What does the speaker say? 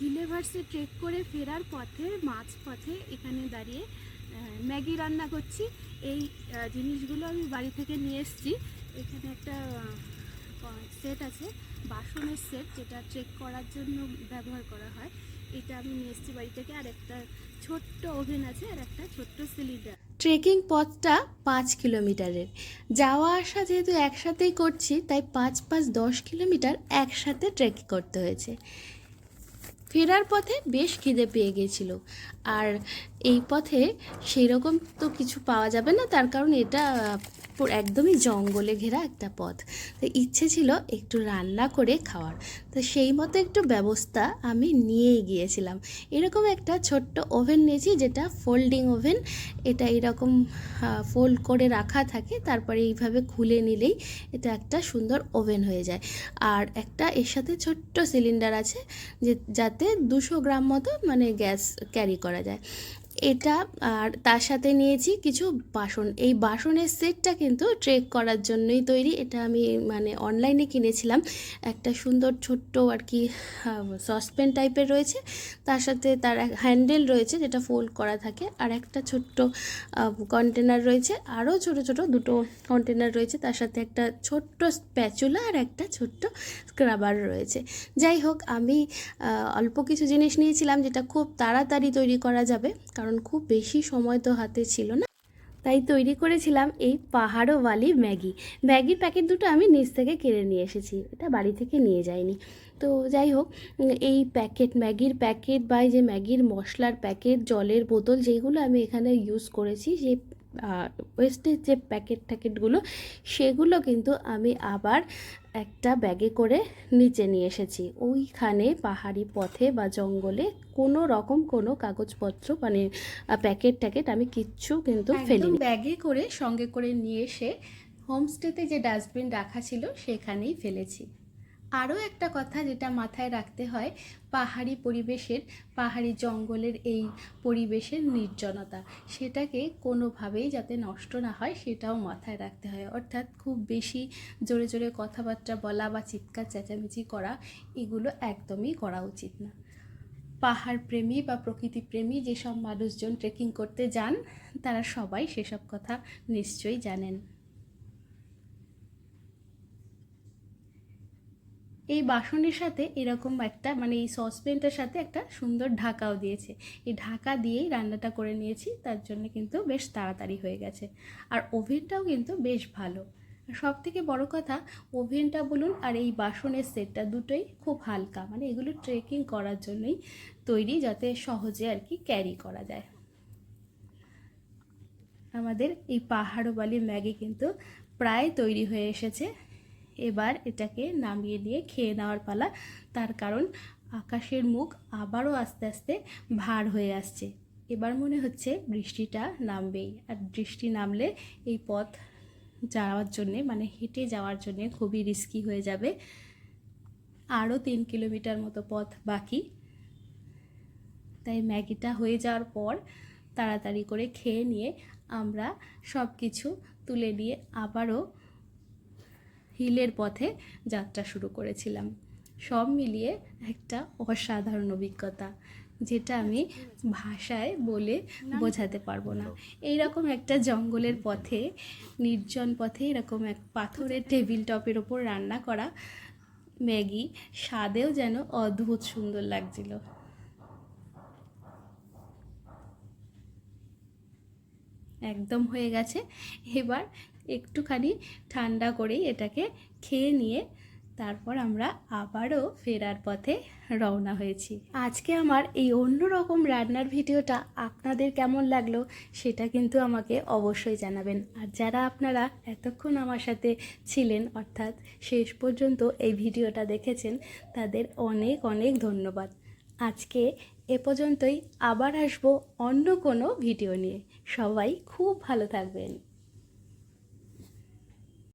হিলেভার্সে trek করে ফেরার পথে মাঝ পথে এখানে দাঁড়িয়ে ম্যাগি রান্না করছি। এই জিনিসগুলো আমি বাড়ি থেকে নিয়ে এসেছি। এখানে একটা সেট আছে, বাসনের সেট যেটা ট্রেক করার জন্য ব্যবহার করা হয়। এটা আমি নিয়ে এসেছি বাড়ি থেকে। আর একটা ছোট্ট ওভেন আছে আর একটা ছোট্ট সিলিন্ডার ট্রেকিং পথটা পাঁচ কিলোমিটারের। যাওয়া আসা যেহেতু একসাথেই করছি, তাই পাঁচ পাঁচ দশ কিলোমিটার একসাথে ট্রেক করতে হয়েছে। ফেরার পথে বেশ খিদে পেয়ে গেছিল। আর এই পথে সেই রকম তো কিছু পাওয়া যাবে না, তার কারণ এটা পুরো একদমই জঙ্গলে ঘেরা একটা পথ। তো ইচ্ছে ছিল একটু রান্না করে খাওয়ার। তো সেই মতো একটু ব্যবস্থা আমি নিয়েই গিয়েছিলাম। এরকম একটা ছোট্ট ওভেন নিয়েছি যেটা ফোল্ডিং ওভেন। এটা এরকম ফোল্ড করে রাখা থাকে, তারপরে এইভাবে খুলে নিলেই এটা একটা সুন্দর ওভেন হয়ে যায়। আর একটা এর সাথে ছোট্ট সিলিন্ডার আছে যে, যাতে দুশো গ্রাম মতো মানে গ্যাস ক্যারি করা যায়। এটা আর তার সাথে নিয়েছি কিছু বাসন। এই বাসনের সেটটা কিন্তু ট্রেক করার জন্যই তৈরি। এটা আমি মানে অনলাইনে কিনেছিলাম। একটা সুন্দর ছোট্ট আর কি সসপ্যান টাইপের রয়েছে। তার সাথে তার হ্যান্ডেল রয়েছে যেটা ফোল্ড করা থাকে। আর একটা ছোট্ট কন্টেনার রয়েছে। আরও ছোট ছোট দুটো কন্টেনার রয়েছে। তার সাথে একটা ছোট্ট স্প্যাচুলা আর একটা ছোট্ট স্ক্রাবার রয়েছে। যাই হোক, আমি অল্প কিছু জিনিস নিয়েছিলাম যেটা খুব তাড়াতাড়ি তৈরি করা যাবে। কারণ খুব বেশি সময় তো হাতে ছিল না। তাই তৈরি করেছিলাম এই পাহাড়ওয়ালি ম্যাগি। ম্যাগির প্যাকেট দুটো আমি নিজ থেকে কেড়ে নিয়ে এসেছি, এটা বাড়ি থেকে নিয়ে যাইনি। তো যাই হোক এই প্যাকেট, ম্যাগির প্যাকেট বা যে ম্যাগির মশলার প্যাকেট, জলের বোতল যেইগুলো আমি এখানে ইউজ করেছি, সেই ওয়েস্টের যে প্যাকেট ট্যাকেটগুলো সেগুলো কিন্তু আমি আবার একটা ব্যাগে করে নিচে নিয়ে এসেছি। ওইখানে পাহাড়ি পথে বা জঙ্গলে কোনো রকম কোনো কাগজপত্র মানে প্যাকেট ট্যাকেট আমি কিচ্ছু কিন্তু ফেলিনি। ব্যাগে করে সঙ্গে করে নিয়ে এসে হোমস্টেতে যে ডাস্টবিন রাখা ছিল সেখানেই ফেলেছি। আরও একটা কথা যেটা মাথায় রাখতে হয়, পাহাড়ি পরিবেশের, পাহাড়ি জঙ্গলের এই পরিবেশের নির্জনতা। সেটাকে কোনোভাবেই যাতে নষ্ট না হয়, সেটাও মাথায় রাখতে হয়। অর্থাৎ খুব বেশি জোরে জোরে কথাবার্তা বলা বা চিৎকার, চেঁচামেচি করা, এগুলো একদমই করা উচিত না। পাহাড় প্রেমী বা প্রকৃতি প্রেমী যেসব মানুষজন ট্রেকিং করতে যান, তারা সবাই সেসব কথা নিশ্চয়ই জানেন। এই বাসনের সাথে এরকম একটা মানে এই সসপ্যানটার সাথে একটা সুন্দর ঢাকাও দিয়েছে। এই ঢাকা দিয়েই রান্নাটা করে নিয়েছি, তার জন্য কিন্তু বেশ তাড়াতাড়ি হয়ে গেছে। আর ওভেনটাও কিন্তু বেশ ভালো। সব থেকে বড় কথা, ওভেনটা বলুন আর এই বাসনের সেটটা দুটোই খুব হালকা মানে এগুলো ট্রেকিং করার জন্যই তৈরি যাতে সহজে আর কি ক্যারি করা যায়। আমাদের এই পাহাড়বালি ম্যাগি কিন্তু প্রায় তৈরি হয়ে এসেছে। এবার এটাকে নামিয়ে দিয়ে খেয়ে নেওয়ার পালা। তার কারণ আকাশের মুখ আবারও আস্তে আস্তে ভার হয়ে আসছে। এবার মনে হচ্ছে বৃষ্টিটা নামবেই। আর বৃষ্টি নামলে এই পথ যাওয়ার জন্যে মানে হেঁটে যাওয়ার জন্যে খুবই রিস্কি হয়ে যাবে। আরও তিন কিলোমিটার মতো পথ বাকি। তাই ম্যাগিটা হয়ে যাওয়ার পর তাড়াতাড়ি করে খেয়ে নিয়ে আমরা সব কিছু তুলে নিয়ে আবারও হিলের পথে যাত্রা শুরু করেছিলাম। সব মিলিয়ে একটা অসাধারণ অভিজ্ঞতা, যেটা আমি ভাষায় বলে বোঝাতে পারব না। এইরকম একটা জঙ্গলের পথে, নির্জন পথে, এরকম এক পাথরের টেবিল টপের ওপর রান্না করা ম্যাগি, স্বাদেও যেন অদ্ভুত সুন্দর লাগছিল। একদম হয়ে গেছে। এবার একটুখানি ঠান্ডা করেই এটাকে খেয়ে নিয়ে তারপর আমরা আবারও ফেরার পথে রওনা হয়েছি। আজকে আমার এই অন্য রকম রান্নার ভিডিওটা আপনাদের কেমন লাগল সেটা কিন্তু আমাকে অবশ্যই জানাবেন। আর যারা আপনারা এতক্ষণ আমার সাথে ছিলেন, অর্থাৎ শেষ পর্যন্ত এই ভিডিওটা দেখেছেন, তাদের অনেক অনেক ধন্যবাদ। আজকে এ পর্যন্তই আবার আসব অন্য কোনো ভিডিও নিয়ে। সবাই খুব ভালো থাকবেন।